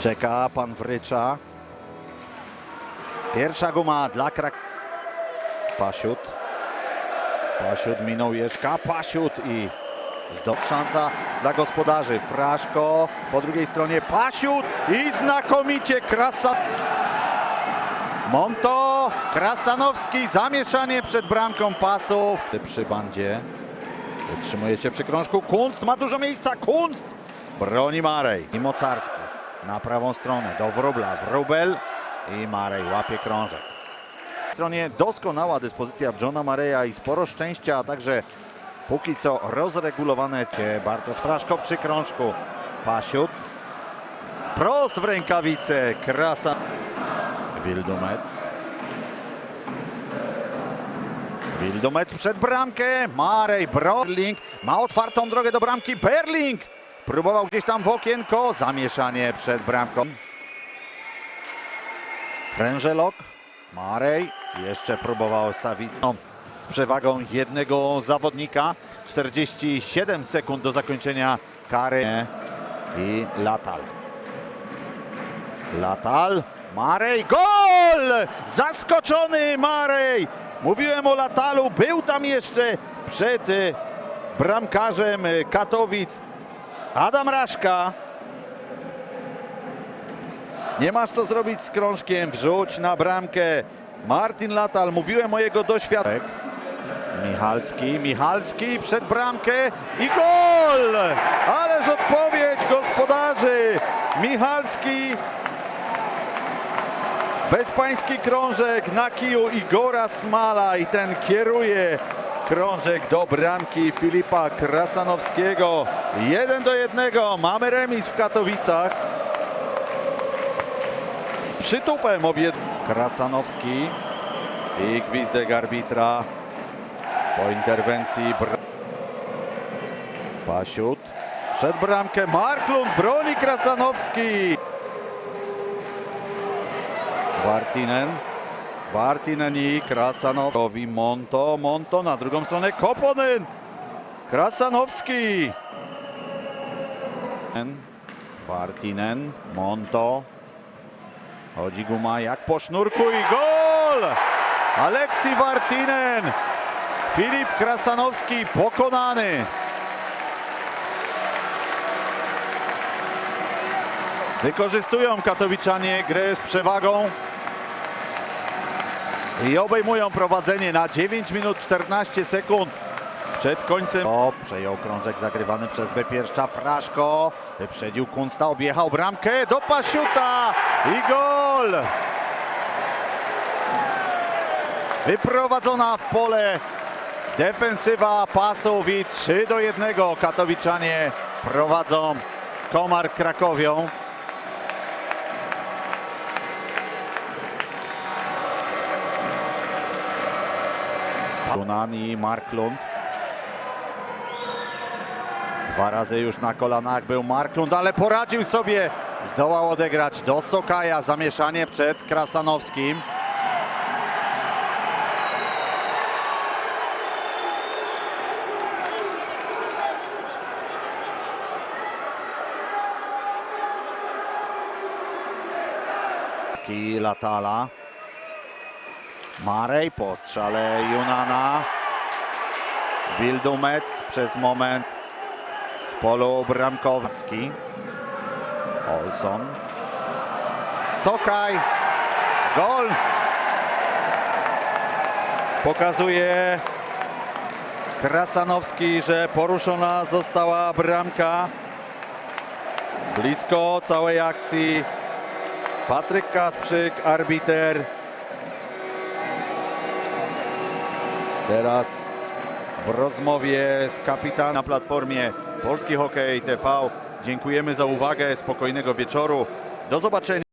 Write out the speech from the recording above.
Czeka pan Wrycza. Pierwsza guma dla Krak... Pasiut. Pasiut minął Jeżka. Pasiut i zdobył szansa dla gospodarzy. Fraszko po drugiej stronie. Pasiut i znakomicie Krasa... Monto, Krasanowski, zamieszanie przed bramką pasów. Przy bandzie. Wytrzymuje się przy krążku. Kunst ma dużo miejsca. Kunst broni Marej i Mocarski na prawą stronę do Wróbla. Wróbel i Marej łapie krążek. W stronie doskonała dyspozycja Johna Mareja i sporo szczęścia, a także póki co rozregulowane cie. Bartosz Fraszko przy krążku. Pasiut. Wprost w rękawice. Krasa. Wildumec. Wildumec przed bramkę. Marej Brorling ma otwartą drogę do bramki. Berling próbował gdzieś tam w okienko. Zamieszanie przed bramką. Krężelok. Marej jeszcze próbował Sawicą z przewagą jednego zawodnika. 47 sekund do zakończenia kary i Latal. Latal. Marej, gol! Zaskoczony Marej! Mówiłem o Latalu, był tam jeszcze przed y, bramkarzem Katowic Adam Raszka. Nie masz co zrobić z krążkiem, wrzuć na bramkę. Martin Latal, mówiłem o jego doświadczeniu. Michalski, Michalski przed bramkę i gol! Ależ odpowiedź gospodarzy! Michalski Bezpański krążek na kiju Igora Smala i ten kieruje krążek do bramki Filipa Krasanowskiego. Jeden do jednego. Mamy remis w Katowicach. Z przytupem obie... Krasanowski i gwizdek arbitra po interwencji. Br... Pasiut. Przed bramkę Marklund broni Krasanowski. Wartinen. Wartinen i Krasanowowi. Monto, Monto na drugą stronę. Koponen. Krasanowski. Wartinen, Monto. Chodzi guma jak po sznurku i gol! Aleksi Wartinen. Filip Krasanowski pokonany. Wykorzystują katowiczanie grę z przewagą i obejmują prowadzenie na 9 minut 14 sekund przed końcem. O, przejął krążek zagrywany przez Bepiercza Fraszko. Wyprzedził Kunsta, objechał bramkę do Pasiuta i gol! Wyprowadzona w pole defensywa pasów i 3 do 1 katowiczanie prowadzą z Komar Krakowią. Dunan i Marklund. Dwa razy już na kolanach był Marklund, ale poradził sobie. Zdołał odegrać do Sokaja. Zamieszanie przed Krasanowskim. Latala. Marej po strzale Junana. Wildumec przez moment w polu bramkowski. Olson. Sokaj. Gol. Pokazuje Krasanowski, że poruszona została bramka. Blisko całej akcji. Patryk Kasprzyk, arbiter. Teraz w rozmowie z kapitanem na platformie Polski Hokej TV. Dziękujemy za uwagę. Spokojnego wieczoru. Do zobaczenia.